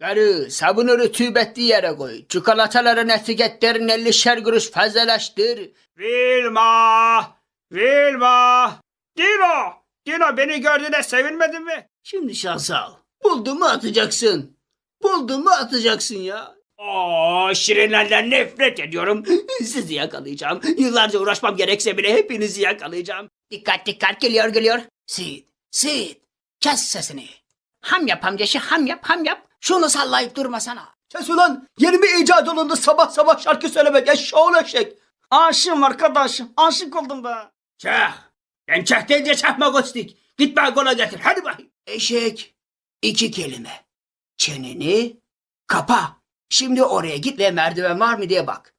Karı sabunu rütubetli yere koy. Çikolataların etiketlerini 50'şer kuruş fazlalaştır. Vilma! Vilma! Dino! Dino beni gördüğüne sevinmedin mi? Şimdi şans al. Buldun mu atacaksın. Buldun mu atacaksın ya. Oo, şirinlerden nefret ediyorum. Sizi yakalayacağım. Yıllarca uğraşmam gerekse bile hepinizi yakalayacağım. Dikkat dikkat geliyor geliyor. Sid, Sid. Kes sesini. Ham yap amcaşı ham yap ham yap. Şunu sallayıp durmasana. Kes ulan. Yeni bir icat olundu sabah sabah şarkı söylemek. Eşşoğlu eşek. Aşığım arkadaşım. Aşık oldum be. Çah. Ben çah deyince çakma kostik. Git balkona getir. Hadi bakayım. Eşek. iki kelime. Çeneni kapa. Şimdi oraya git ve merdiven var mı diye bak.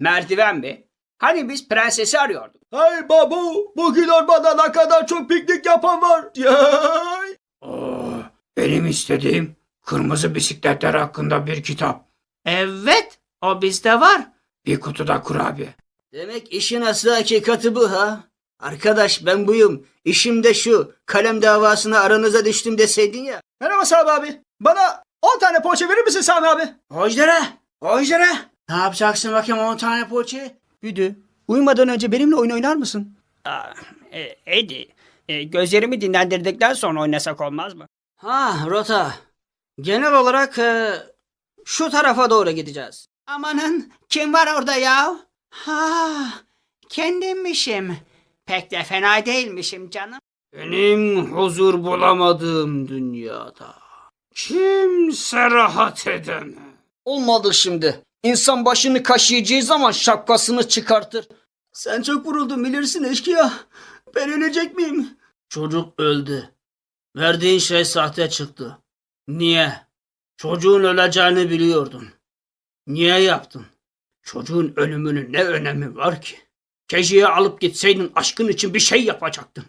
Merdiven mi? Hani biz prensesi arıyorduk. Hey babu, bugün ormanda ne kadar çok piknik yapan var. Yay! Oo, benim istediğim kırmızı bisikletler hakkında bir kitap. Evet, o bizde var. Bir kutuda kurabiye. Demek işin aslı hakikati bu ha? Arkadaş ben buyum. İşim de şu. Kalem davasına aranıza düştüm deseydin ya. Merhaba Sami abi. Bana 10 tane poğaça verir misin Sami abi? Hojdere. Hojdere. Ne yapacaksın bakayım 10 tane poğaça? Büdü. Uyumadan önce benimle oyun oynar mısın? Aa, e, Edi, e, gözlerimi dinlendirdikten sonra oynasak olmaz mı? Ha rota. Genel olarak e, şu tarafa doğru gideceğiz. Amanın kim var orada ya? Ha, kendimmişim. Pek de fena değilmişim canım. Benim huzur bulamadığım dünyada kimse rahat edemez. Olmadı şimdi. İnsan başını kaşıyacağı zaman şapkasını çıkartır. Sen çok vuruldun bilirsin eşkıya. Ben ölecek miyim? Çocuk öldü. Verdiğin şey sahte çıktı. Niye? Çocuğun öleceğini biliyordun. Niye yaptın? Çocuğun ölümünün ne önemi var ki? Keşiye alıp gitseydin aşkın için bir şey yapacaktın.